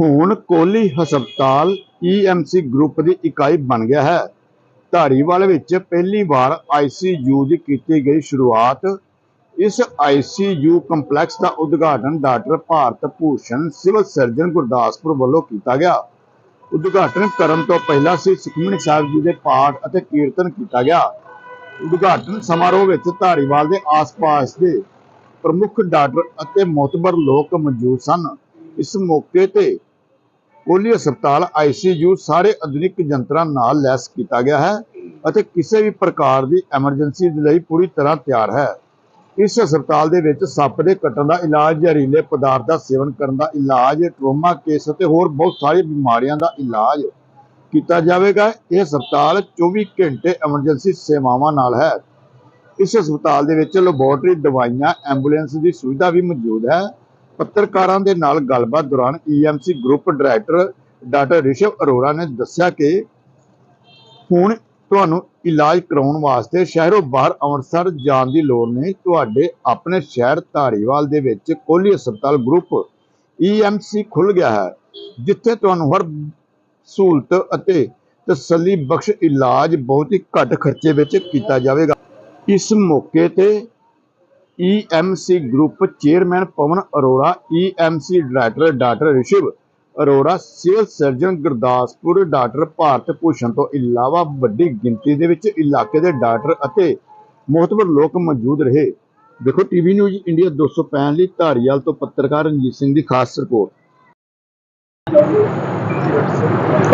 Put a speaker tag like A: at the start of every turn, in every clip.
A: ਹੁਣ ਕੋਹਲੀ ਹਸਪਤਾਲ EMC group ਦੀ ਇਕਾਈ ਬਣ ਗਿਆ ਹੈ। ਧਾਰੀਵਾਲ ਵਿੱਚ ਪਹਿਲੀ ਵਾਰ ਆਈਸੀਯੂ ਦੀ ਕੀਤੀ ਗਈ ਸ਼ੁਰੂਆਤ। ਇਸ ਆਈਸੀਯੂ ਕੰਪਲੈਕਸ ਦਾ ਉਦਘਾਟਨ doctor Bharat Bhushan, civil surgeon Gurdaspur ਵੱਲੋਂ ਕੀਤਾ ਗਿਆ। ਉਦਘਾਟਨ ਕਰਨ ਤੋਂ ਪਹਿਲਾਂ ਸ੍ਰੀ ਸੁਖਮਨੀ ਸਾਹਿਬ ਜੀ ਦੇ ਪਾਠ ਅਤੇ ਕੀਰਤਨ ਕੀਤਾ ਗਿਆ। ਉਦਘਾਟਨ ਸਮਾਰੋਹ ਵਿੱਚ ਧਾਰੀਵਾਲ ਦੇ ਆਸ-ਪਾਸ ਦੇ ਪ੍ਰਮੁੱਖ ਡਾਕਟਰ ਅਤੇ ਮੋਤਬਰ ਲੋਕ ਮੌਜੂਦ ਸਨ। ਇਸ ਮੌਕੇ ਤੇ ਕੋਹਲੀ ਹਸਪਤਾਲ ਆਈਸੀਯੂ ਸਾਰੇ ਆਧੁਨਿਕ ਯੰਤਰਾਂ ਨਾਲ ਲੈਸ ਕੀਤਾ ਗਿਆ ਹੈ ਅਤੇ ਕਿਸੇ ਵੀ ਪ੍ਰਕਾਰ ਦੀ ਐਮਰਜੈਂਸੀ ਦੇ ਲਈ ਪੂਰੀ ਤਰ੍ਹਾਂ ਤਿਆਰ ਹੈ। ਇਸ ਹਸਪਤਾਲ ਦੇ ਵਿੱਚ ਸੱਪ ਦੇ ਕੱਟਣ ਦਾ ਇਲਾਜ, ਜ਼ਹਿਰੀਲੇ ਪਦਾਰਥ ਦਾ ਸੇਵਨ ਕਰਨ ਦਾ ਇਲਾਜ, ਟਰੋਮਾ ਕੇਸ ਅਤੇ ਹੋਰ ਬਹੁਤ ਸਾਰੀ ਬਿਮਾਰੀਆਂ ਦਾ ਇਲਾਜ ਕੀਤਾ ਜਾਵੇਗਾ। ਇਹ ਹਸਪਤਾਲ 24 ਘੰਟੇ ਐਮਰਜੈਂਸੀ ਸੇਵਾਵਾਂ ਨਾਲ ਹੈ। ਇਸ ਹਸਪਤਾਲ ਦੇ ਵਿੱਚ ਲੈਬੋਰਟਰੀ ਦਵਾਈਆਂ, ਐਂਬੂਲੈਂਸ ਦੀ ਸੁਵਿਧਾ ਵੀ ਮੌਜੂਦ ਹੈ ਪੱਤਰਕਾਰਾਂ ਦੇ ਨਾਲ ਗੱਲਬਾਤ ਦੌਰਾਨ EMC group director doctor Rishav Arora ਨੇ ਦੱਸਿਆ ਕਿ ਹੁਣ ਤੁਹਾਨੂੰ ਇਲਾਜ ਕਰਾਉਣ ਵਾਸਤੇ ਸ਼ਹਿਰੋਂ ਬਾਹਰ ਅੰਮ੍ਰਿਤਸਰ ਜਾਣ ਦੀ ਲੋੜ ਨਹੀਂ। ਤੁਹਾਡੇ ਆਪਣੇ ਸ਼ਹਿਰ ਧਾਰੀਵਾਲ ਦੇ ਵਿੱਚ ਕੋਹਲੀ ਹਸਪਤਾਲ ਗਰੁੱਪ ਈਐਮਸੀ ਖੁੱਲ ਗਿਆ ਹੈ, ਜਿੱਥੇ ਤੁਹਾਨੂੰ ਹਰ ਸਹੂਲਤ ਅਤੇ ਤਸੱਲੀ ਬਖਸ਼ ਇਲਾਜ ਬਹੁਤ ਹੀ ਘੱਟ ਖਰਚੇ ਵਿੱਚ ਕੀਤਾ ਜਾਵੇਗਾ। ਇਸ ਮੌਕੇ ਤੇ EMC group chairman Pawan Arora EMC director doctor Rishav Arora civil surgeon Gurdaspur doctor Bharat Bhushan ਤੋਂ ਇਲਾਵਾ ਵੱਡੀ ਗਿਣਤੀ ਦੇ ਵਿੱਚ ਇਲਾਕੇ ਦੇ ਡਾਕਟਰ ਅਤੇ ਮੋਹਤਬਰ ਲੋਕ ਮੌਜੂਦ ਰਹੇ। ਦੇਖੋ ਟੀਵੀ ਨਿਊਜ਼ ਇੰਡੀਆ 265 ਲਈ ਧਾਰੀਵਾਲ ਤੋਂ ਪੱਤਰਕਾਰ ਰਣਜੀਤ ਸਿੰਘ ਦੀ ਖਾਸ ਰਿਪੋਰਟ।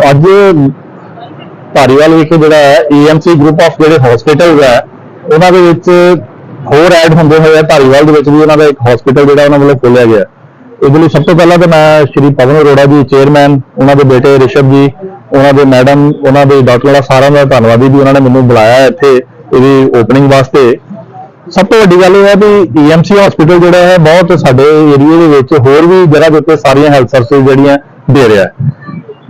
B: ਅੱਜ ਧਾਰੀਵਾਲ ਵਿਖੇ ਜਿਹੜਾ ਹੈ ਏਐਮਸੀ ਗਰੁੱਪ ਆਫ ਜਿਹੜੇ ਹਸਪੀਟਲਸ ਹੈ, ਉਹਨਾਂ ਦੇ ਵਿੱਚ ਹੋਰ ਐਡ ਹੁੰਦੇ ਹੋਏ ਆ ਧਾਰੀਵਾਲ ਦੇ ਵਿੱਚ ਵੀ ਉਹਨਾਂ ਦਾ ਇੱਕ ਹਸਪੀਟਲ ਜਿਹੜਾ ਉਹਨਾਂ ਵੱਲੋਂ ਖੋਲ੍ਹਿਆ ਗਿਆ। ਇਹਦੇ ਲਈ ਸਭ ਤੋਂ ਪਹਿਲਾਂ ਤਾਂ ਮੈਂ ਸ਼੍ਰੀ ਪਵਨ ਅਰੋੜਾ ਜੀ ਚੇਅਰਮੈਨ ਉਹਨਾਂ ਦੇ ਬੇਟੇ ਰਿਸ਼ਵ ਜੀ, ਉਹਨਾਂ ਦੇ ਮੈਡਮ ਉਹਨਾਂ ਦੇ ਡਾਕਟਰ ਦਾ ਸਾਰਿਆਂ ਦਾ ਧੰਨਵਾਦੀ ਵੀ ਉਹਨਾਂ ਨੇ ਮੈਨੂੰ ਬੁਲਾਇਆ ਇੱਥੇ ਇਹਦੀ ਓਪਨਿੰਗ ਵਾਸਤੇ। ਸਭ ਤੋਂ ਵੱਡੀ ਗੱਲ ਇਹ ਹੈ ਵੀ ਈਐਮਸੀ ਹਸਪੀਟਲ ਜਿਹੜਾ ਹੈ ਬਹੁਤ ਸਾਡੇ ਏਰੀਆ ਦੇ ਵਿੱਚ ਹੋਰ ਵੀ ਜਗ੍ਹਾ ਦੇ ਉੱਤੇ ਸਾਰੀਆਂ ਹੈਲਥ ਸਰਵਿਸ ਜਿਹੜੀਆਂ ਦੇ ਰਿਹਾ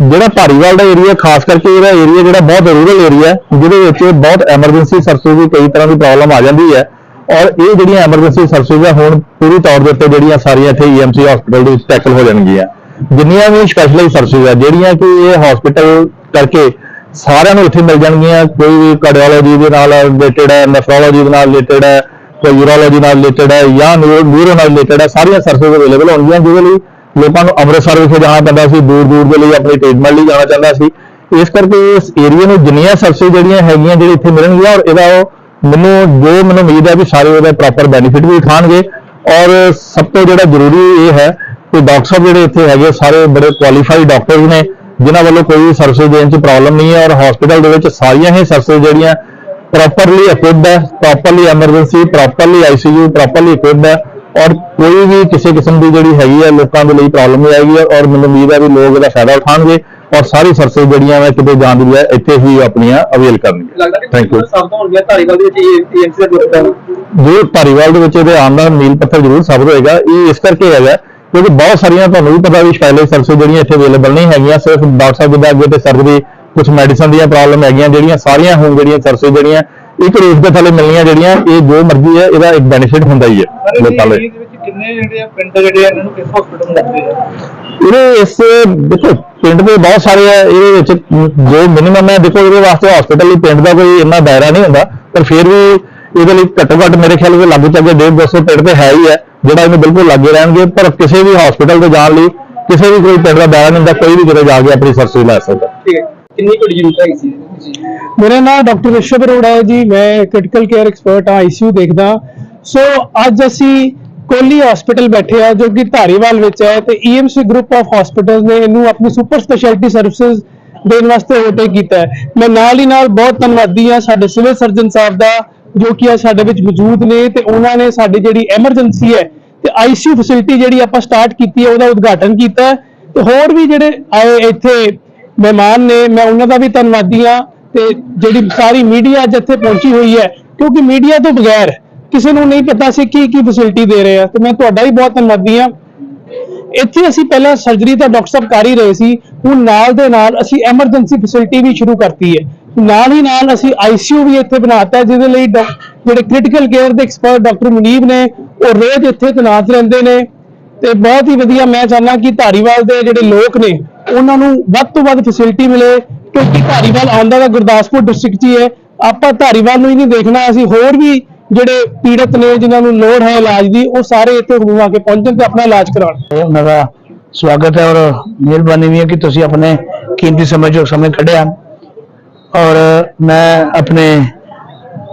B: ਜਿਹੜਾ ਧਾਰੀਵਾਲ ਦਾ ਏਰੀਆ ਖਾਸ ਕਰਕੇ ਇਹਦਾ ਏਰੀਆ ਜਿਹੜਾ ਬਹੁਤ ਰੂਰਲ ਏਰੀਆ ਜਿਹਦੇ ਵਿੱਚ ਬਹੁਤ ਐਮਰਜੈਂਸੀ ਸਰਵਿਸ ਦੀ ਕਈ ਤਰ੍ਹਾਂ ਦੀ ਪ੍ਰੋਬਲਮ ਆ ਜਾਂਦੀ ਹੈ। ਔਰ ਇਹ ਜਿਹੜੀਆਂ ਐਮਰਜੈਂਸੀ ਸਰਵਿਸ ਆ, ਹੁਣ ਪੂਰੀ ਤੌਰ ਦੇ ਉੱਤੇ ਜਿਹੜੀਆਂ ਸਾਰੀਆਂ ਇੱਥੇ ਈਐਮਸੀ ਹਸਪੀਟਲ ਦੇ ਵਿੱਚ ਟੈਕਲ ਹੋ ਜਾਣਗੀਆਂ। ਜਿੰਨੀਆਂ ਵੀ ਸਪੈਸ਼ਲਾਈਜ਼ ਸਰਵਿਸ ਆ, ਜਿਹੜੀਆਂ ਕਿ ਇਹ ਹਸਪੀਟਲ ਕਰਕੇ ਸਾਰਿਆਂ ਨੂੰ ਇੱਥੇ ਮਿਲ ਜਾਣਗੀਆਂ, ਕੋਈ ਵੀ ਕਾਰਡੀਓਲੋਜੀ ਦੇ ਨਾਲ ਰਿਲੇਟਡ ਹੈ ਨੈਫਰੋਲੋਜੀ ਦੇ ਨਾਲ ਰਿਲੇਟਡ ਹੈ, ਕੋਈ ਯੂਰੋਲੋਜੀ ਨਾਲ ਰਿਲੇਟਡ ਹੈ, ਜਾਂ ਨਿਊਰੋ ਨਾਲ ਰਿਲੇਟਡ ਹੈ, ਸਾਰੀਆਂ ਸਰਵਿਸ ਅਵੇਲੇਬਲ ਹੋਣਗੀਆਂ, ਜਿਹਦੇ ਲਈ ਲੋਕਾਂ ਨੂੰ ਅੰਮ੍ਰਿਤਸਰ ਵਿਖੇ ਜਾਣਾ ਪੈਂਦਾ ਸੀ, ਦੂਰ ਦੂਰ ਦੇ ਲਈ ਆਪਣੀ ਟ੍ਰੀਟਮੈਂਟ ਲਈ ਜਾਣਾ ਚਾਹੁੰਦਾ ਸੀ। ਇਸ ਕਰਕੇ ਇਸ ਏਰੀਆ ਨੂੰ ਜਿੰਨੀਆਂ ਸਰਵਿਸ ਜਿਹੜੀਆਂ ਹੈਗੀਆਂ, ਜਿਹੜੇ ਇੱਥੇ ਮਿਲਣਗੀਆਂ, ਔਰ ਇਹਦਾ ਉਹ ਮੈਨੂੰ ਜੋ ਮੈਨੂੰ ਉਮੀਦ ਹੈ ਵੀ ਸਾਰੇ ਉਹਦਾ ਪ੍ਰੋਪਰ ਬੈਨੀਫਿਟ ਵੀ ਉਠਾਣਗੇ ਔਰ ਸਭ ਤੋਂ ਜਿਹੜਾ ਜ਼ਰੂਰੀ ਇਹ ਹੈ ਕਿ ਡਾਕਟਰ ਸਾਹਿਬ ਜਿਹੜੇ ਇੱਥੇ ਹੈਗੇ ਸਾਰੇ ਬੜੇ ਕੁਆਲੀਫਾਈਡ ਡਾਕਟਰਸ ਨੇ, ਜਿਨ੍ਹਾਂ ਵੱਲੋਂ ਕੋਈ ਸਰਵਿਸ ਦੇਣ 'ਚ ਪ੍ਰੋਬਲਮ ਨਹੀਂ ਹੈ ਔਰ ਹਸਪੀਟਲ ਦੇ ਵਿੱਚ ਸਾਰੀਆਂ ਹੀ ਸਰਵਿਸ ਜਿਹੜੀਆਂ ਪ੍ਰੋਪਰਲੀ ਇਕਵਿਪਡ ਹੈ properly emergency properly ICU properly equipped ਹੈ ਔਰ ਕੋਈ ਵੀ ਕਿਸੇ ਕਿਸਮ ਦੀ ਜਿਹੜੀ ਹੈਗੀ ਹੈ, ਲੋਕਾਂ ਦੇ ਲਈ ਪ੍ਰੋਬਲਮ ਨਹੀਂ ਆਏਗੀ ਔਰ ਮੈਨੂੰ ਉਮੀਦ ਹੈ ਵੀ ਲੋਕ ਇਹਦਾ ਫਾਇਦਾ ਉਠਾਣਗੇ ਔਰ ਸਾਰੀ ਸਰਵਿਸ ਜਿਹੜੀਆਂ ਵਾ ਕਿਤੇ ਜਾਣ ਦੀ ਬਜਾਏ ਇੱਥੇ ਹੀ ਆਪਣੀਆਂ ਅਵੇਲ ਕਰਨਗੇ
C: ਲੱਗਦਾ ਕਿ
B: Thank you.
C: ਸਭ ਤੋਂ ਹੁਣ ਗਿਆ ਧਾਰੀਵਾਲ ਦੇ ਵਿੱਚ ਏਐਮਸੀ ਦਾ
B: ਜੋ ਧਾਰੀਵਾਲ ਦੇ ਵਿੱਚ ਇਹਦੇ ਆਉਣ ਦਾ ਮੀਲ ਪੱਥਰ ਜ਼ਰੂਰ ਸਾਬਤ ਹੋਏਗਾ। ਇਹ ਇਸ ਕਰਕੇ ਹੈਗਾ ਕਿਉਂਕਿ ਬਹੁਤ ਸਾਰੀਆਂ ਤੁਹਾਨੂੰ ਵੀ ਪਤਾ ਵੀ ਸਪੈਸ਼ਲਿਸਟ ਸਰਵਿਸ ਜਿਹੜੀਆਂ ਇੱਥੇ ਅਵੇਲੇਬਲ ਨਹੀਂ ਹੈਗੀਆਂ। ਸਿਰਫ ਡਾਕਟਰ ਸਾਹਿਬ ਜਿੱਦਾਂ ਅੱਗੇ ਤੇ ਸਰਜਰੀ ਕੁਝ ਮੈਡੀਸਨ ਦੀਆਂ ਪ੍ਰੋਬਲਮ ਹੈਗੀਆਂ ਜਿਹੜੀਆਂ ਸਾਰੀਆਂ ਹੁਣ ਜਿਹੜੀਆਂ ਸਰਵਿਸ ਜਿਹੜੀਆਂ ਇੱਕ ਰੂਫ ਦੇ ਥੱਲੇ ਮਿਲਣੀਆਂ ਜਿਹੜੀਆਂ ਇਹ ਜੋ ਮਰਜ਼ੀ ਹੈ ਇਹਦਾ ਇੱਕ ਬੈਨੀਫਿਟ ਹੁੰਦਾ ਹੀ ਹੈ ਲੋਕਾਂ ਲਈ।
C: ਦੇ ਵਿੱਚ ਕਿੰਨੇ ਜਿਹੜੇ ਆ ਪਿੰਡ ਜਿਹੜੇ ਆ ਇਹਨਾਂ ਨੂੰ ਕਿਸ ਹਸਪੀਟਲ ਲੱਗਦੇ ਆ?
B: ਇਹਦੇ ਇਸ ਦੇਖੋ ਪਿੰਡ ਦੇ ਬਹੁਤ ਸਾਰੇ ਆ ਇਹਦੇ ਵਿੱਚ ਜੋ ਮਿਨੀਮਮ ਹੈ ਦੇਖੋ ਇਹਦੇ ਵਾਸਤੇ ਹਸਪੀਟਲ ਲਈ ਪਿੰਡ ਦਾ ਕੋਈ ਇੰਨਾ ਦਾਇਰਾ ਨਹੀਂ ਹੁੰਦਾ ਪਰ ਫਿਰ ਵੀ ਇਹਦੇ ਲਈ ਘੱਟੋ ਘੱਟ ਮੇਰੇ ਖਿਆਲ ਵਿੱਚ ਲਾਗੂ ਚੱਗੇ 1.5 200 ਪਿੰਡ ਤੇ ਹੈ ਹੀ ਹੈ ਜਿਹੜਾ ਇਹਨੂੰ ਬਿਲਕੁਲ ਲੱਗੇ ਰਹਿਣਗੇ ਪਰ ਕਿਸੇ ਵੀ ਹਸਪੀਟਲ ਤੇ ਜਾਣ ਲਈ ਕਿਸੇ ਵੀ ਕੋਈ ਪਿੰਡ ਦਾ ਦਾਇਰਾ ਨਹੀਂ ਹੁੰਦਾ ਕੋਈ ਵੀ ਕਿਤੇ ਜਾ ਕੇ ਆਪਣੀ ਸਰਵਿਸ ਲੈ ਸਕਦਾ।
C: ਠੀਕ ਹੈ। ਕਿੰਨੀ ਕੁ ਜ਼ਰੂਰਤ ਹੈਗੀ ਸੀ? ਜੀ
D: ਮੇਰਾ ਨਾਮ ਡਾਕਟਰ ਰਿਸ਼ਵ ਅਰੋੜਾ ਹੈ ਜੀ ਮੈਂ ਕ੍ਰਿਟੀਕਲ ਕੇਅਰ ਐਕਸਪਰਟ ਹਾਂ ਆਈਸੀਯੂ ਦੇਖਦਾ। ਸੋ ਅੱਜ ਅਸੀਂ ਕੋਲੀ ਹਸਪੀਟਲ ਬੈਠੇ ਆ, ਜੋ ਕਿ ਧਾਰੀਵਾਲ ਵਿੱਚ ਹੈ ਤੇ ਈਐਮਸੀ ਗਰੁੱਪ ਆਫ ਹਸਪੀਟਲਸ ਨੇ ਇਹਨੂੰ ਆਪਣੀ ਸੁਪਰ ਸਪੈਸ਼ਲਿਟੀ ਸਰਵਿਸਿਜ਼ ਦੇਣ ਵਾਸਤੇ ਓਟੇ ਕੀਤਾ ਹੈ। ਮੈਂ ਨਾਲ ਹੀ ਨਾਲ ਬਹੁਤ ਧੰਨਵਾਦੀ ਹਾਂ ਸਾਡੇ ਸਿਵਲ ਸਰਜਨ ਸਾਹਿਬ ਦਾ, ਜੋ ਕਿ ਅੱਜ ਸਾਡੇ ਵਿੱਚ ਮੌਜੂਦ ਨੇ ਤੇ ਉਹਨਾਂ ਨੇ ਸਾਡੀ ਜਿਹੜੀ ਐਮਰਜੈਂਸੀ ਹੈ ਤੇ ਆਈਸੀਯੂ ਫੈਸਿਲਿਟੀ ਜਿਹੜੀ ਆਪਾਂ ਸਟਾਰਟ ਕੀਤੀ ਹੈ, ਉਹਦਾ ਉਦਘਾਟਨ ਕੀਤਾ ਹੈ। ਤੇ ਹੋਰ ਵੀ ਜਿਹੜੇ ਆਏ ਇੱਥੇ ਮਹਿਮਾਨ ਨੇ, ਮੈਂ ਉਹਨਾਂ ਦਾ ਵੀ ਧੰਨਵਾਦੀ ਹਾਂ ਤੇ ਜਿਹੜੀ ਸਾਰੀ ਮੀਡੀਆ ਅੱਜ ਇੱਥੇ ਪਹੁੰਚੀ ਹੋਈ ਹੈ, ਕਿਉਂਕਿ ਮੀਡੀਆ ਤੋਂ ਬਗੈਰ ਕਿਸੇ ਨੂੰ ਨਹੀਂ ਪਤਾ ਸੀ ਕੀ ਕੀ ਫੈਸਿਲਿਟੀ ਦੇ ਰਹੇ ਆ ਤੇ ਮੈਂ ਤੁਹਾਡਾ ਹੀ ਬਹੁਤ ਧੰਨਵਾਦੀ ਹਾਂ। ਇੱਥੇ ਅਸੀਂ ਪਹਿਲਾਂ ਸਰਜਰੀ ਤਾਂ ਡਾਕਟਰ ਸਾਹਿਬ ਕਰ ਹੀ ਰਹੇ ਸੀ ਹੁਣ ਨਾਲ ਦੇ ਨਾਲ ਅਸੀਂ ਐਮਰਜੈਂਸੀ ਫੈਸਿਲਿਟੀ ਵੀ ਸ਼ੁਰੂ ਕਰਤੀ ਹੈ। ਨਾਲ ਹੀ ਨਾਲ ਅਸੀਂ ਆਈਸੀਯੂ ਵੀ ਇੱਥੇ ਬਣਾਤਾ ਹੈ, ਜਿਹਦੇ ਲਈ ਡਾਕ- ਜਿਹੜੇ ਕ੍ਰਿਟੀਕਲ ਕੇਅਰ ਦੇ ਐਕਸਪਰਟ ਡਾਕਟਰ ਮੁਨੀਬ ਨੇ ਉਹ ਰੋਜ਼ ਇੱਥੇ ਤੈਨਾਤ ਰਹਿੰਦੇ ਨੇ। ਤੇ ਬਹੁਤ ਹੀ ਵਧੀਆ ਮੈਂ ਚਾਹੁੰਦਾ ਕਿ ਧਾਰੀਵਾਲ ਦੇ ਜਿਹੜੇ ਲੋਕ ਨੇ ਉਹਨਾਂ ਨੂੰ ਵੱਧ ਤੋਂ ਵੱਧ ਫੈਸਿਲਿਟੀ ਮਿਲੇ ਕਿਉਂਕਿ ਧਾਰੀਵਾਲ ਆਉਂਦਾ ਤਾਂ ਗੁਰਦਾਸਪੁਰ ਡਿਸਟ੍ਰਿਕਟ 'ਚ ਹੀ ਹੈ। ਆਪਾਂ ਧਾਰੀਵਾਲ ਨੂੰ ਹੀ ਨਹੀਂ ਦੇਖਣਾ ਅਸੀਂ ਹੋਰ ਵੀ ਜਿਹੜੇ ਪੀੜਤ ਨੇ, ਜਿਨ੍ਹਾਂ ਨੂੰ ਲੋੜ ਹੈ ਇਲਾਜ ਦੀ, ਉਹ ਸਾਰੇ ਇੱਥੇ ਘੁੰਮਾ ਕੇ ਪਹੁੰਚਣ ਤੇ ਆਪਣਾ ਇਲਾਜ ਕਰਾਉਣ।
E: ਉਹਨਾਂ ਦਾ ਸਵਾਗਤ ਹੈ ਔਰ ਮਿਹਰਬਾਨੀ ਵੀ ਹੈ ਕਿ ਤੁਸੀਂ ਆਪਣੇ ਕੀਮਤੀ ਸਮੇਂ ਚੋਂ ਸਮੇਂ ਕੱਢਿਆ। ਔਰ ਮੈਂ ਆਪਣੇ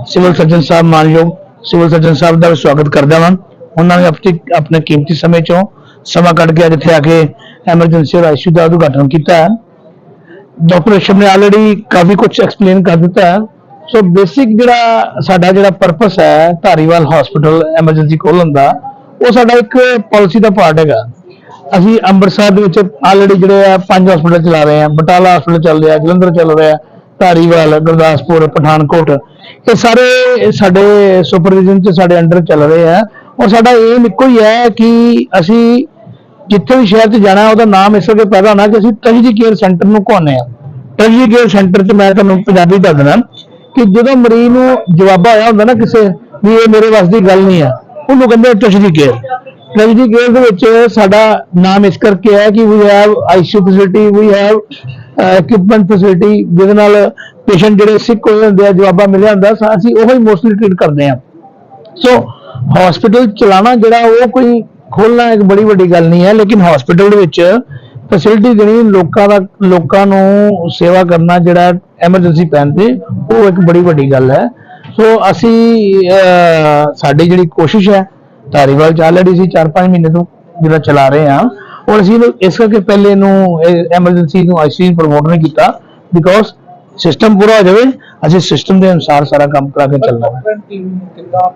E: ਸਿਵਲ ਸਰਜਨ ਸਾਹਿਬ ਮਾਨਯੋਗ ਸਿਵਲ ਸਰਜਨ ਸਾਹਿਬ ਦਾ ਵੀ ਸਵਾਗਤ ਕਰਦਾ ਹਾਂ ਉਹਨਾਂ ਨੇ ਆਪਣੀ, ਆਪਣੇ ਕੀਮਤੀ ਸਮੇਂ ਚੋਂ ਸਮਾਂ ਕੱਢ ਕੇ ਜਿੱਥੇ ਆ ਕੇ ਐਮਰਜੈਂਸੀ ਔਰ ਆਈਸੀਯੂ ਦਾ ਉਦਘਾਟਨ ਕੀਤਾ ਹੈ। ਡਾਕਟਰ ਰਿਸ਼ਮ ਨੇ ਆਲਰੇਡੀ ਕਾਫੀ ਕੁਝ ਐਕਸਪਲੇਨ ਕਰ ਦਿੱਤਾ ਹੈ। ਸੋ ਬੇਸਿਕ ਜਿਹੜਾ ਸਾਡਾ ਜਿਹੜਾ ਪਰਪਸ ਹੈ ਧਾਰੀਵਾਲ ਹਸਪੀਟਲ ਐਮਰਜੈਂਸੀ ਖੋਲ੍ਹਣ ਦਾ ਉਹ ਸਾਡਾ ਇੱਕ ਪਾਲਿਸੀ ਦਾ ਪਾਰਟ ਹੈਗਾ। ਅਸੀਂ ਅੰਮ੍ਰਿਤਸਰ ਦੇ ਵਿੱਚ ਆਲਰੇਡੀ ਜਿਹੜੇ ਆ ਪੰਜ ਹਸਪੀਟਲ ਚਲਾ ਰਹੇ ਆ ਬਟਾਲਾ ਹਸਪੀਟਲ ਚੱਲ ਰਿਹਾ, ਜਲੰਧਰ ਚੱਲ ਰਿਹਾ, ਧਾਰੀਵਾਲ, ਗੁਰਦਾਸਪੁਰ, ਪਠਾਨਕੋਟ। ਇਹ ਸਾਰੇ ਸਾਡੇ ਸੁਪਰਵਿਜ਼ਨ ਚ ਸਾਡੇ ਅੰਡਰ ਚੱਲ ਰਹੇ ਆ। ਔਰ ਸਾਡਾ ਏਮ ਇੱਕੋ ਹੀ ਹੈ ਕਿ ਅਸੀਂ ਜਿੱਥੇ ਵੀ ਸ਼ਹਿਰ 'ਚ ਜਾਣਾ, ਉਹਦਾ ਨਾਮ ਇਸ ਕਰਕੇ ਪੈਦਾ ਹੋਣਾ ਕਿ ਅਸੀਂ ਟ੍ਰੈਜਡੀ ਕੇਅਰ ਸੈਂਟਰ ਨੂੰ ਕਹਾਉਂਦੇ ਆ ਟ੍ਰੈਜਡੀ ਕੇਅਰ ਸੈਂਟਰ 'ਚ ਮੈਂ ਤੁਹਾਨੂੰ ਪੰਜਾਬੀ ਦੱਸ ਦਿੰਦਾ। ਕਿ ਜਦੋਂ ਮਰੀਜ਼ ਨੂੰ ਜਵਾਬਾ ਆਇਆ ਹੁੰਦਾ ਨਾ ਕਿਸੇ ਵੀ ਇਹ ਮੇਰੇ ਵੱਸ ਦੀ ਗੱਲ ਨਹੀਂ ਆ, ਉਹਨੂੰ ਕਹਿੰਦੇ ਟ੍ਰੈਜਡੀ ਕੇਅਰ ਟ੍ਰੈਜਡੀ ਕੇਅਰ ਦੇ ਵਿੱਚ ਸਾਡਾ ਨਾਮ ਇਸ ਕਰਕੇ ਹੈ ਕਿ we have ICU facility we have equipment facility ਜਿਹਦੇ ਨਾਲ ਪੇਸ਼ੈਂਟ ਜਿਹੜੇ ਸਿੱਕ ਹੋਏ ਹੁੰਦੇ ਆ, ਜਵਾਬਾ ਮਿਲਿਆ ਹੁੰਦਾ ਸਾ- ਅਸੀਂ ਉਹੀ ਮੋਸਟਲੀ ਟ੍ਰੀਟ ਕਰਦੇ ਆ ਸੋ ਹਸਪੀਟਲ ਚਲਾਉਣਾ ਜਿਹੜਾ ਉਹ ਕੋਈ ਖੋਲਣਾ ਇੱਕ ਬੜੀ ਵੱਡੀ ਗੱਲ ਨਹੀਂ ਹੈ, ਲੇਕਿਨ ਹਸਪੀਟਲ ਦੇ ਵਿੱਚ ਫੈਸਿਲਿਟੀ ਦੇਣੀ, ਲੋਕਾਂ ਦਾ, ਲੋਕਾਂ ਨੂੰ ਸੇਵਾ ਕਰਨਾ ਜਿਹੜਾ ਐਮਰਜੈਂਸੀ ਪੈਣ ਤੇ ਉਹ ਇੱਕ ਬੜੀ ਵੱਡੀ ਗੱਲ ਹੈ। ਸੋ ਅਸੀਂ ਸਾਡੀ ਜਿਹੜੀ ਕੋਸ਼ਿਸ਼ ਹੈ, ਧਾਰੀਵਾਲ ਚ ਆਲਰੇਡੀ ਸੀ 4-5 ਮਹੀਨੇ ਤੋਂ ਜਿਹੜਾ ਚਲਾ ਰਹੇ ਹਾਂ। ਔਰ ਅਸੀਂ ਇਸ ਕਰਕੇ ਪਹਿਲੇ ਇਹਨੂੰ ਐਮਰਜੈਂਸੀ ਨੂੰ ਆਈਸੀਯੂ ਪ੍ਰਮੋਟ ਨਹੀਂ ਕੀਤਾ ਬਿਕੋਜ਼ ਸਿਸਟਮ ਪੂਰਾ ਹੋ ਜਾਵੇ, ਅਸੀਂ ਸਿਸਟਮ ਦੇ ਅਨੁਸਾਰ ਸਾਰਾ ਕੰਮ ਕਰਾ ਕੇ ਚੱਲਣਾ ਹੈ।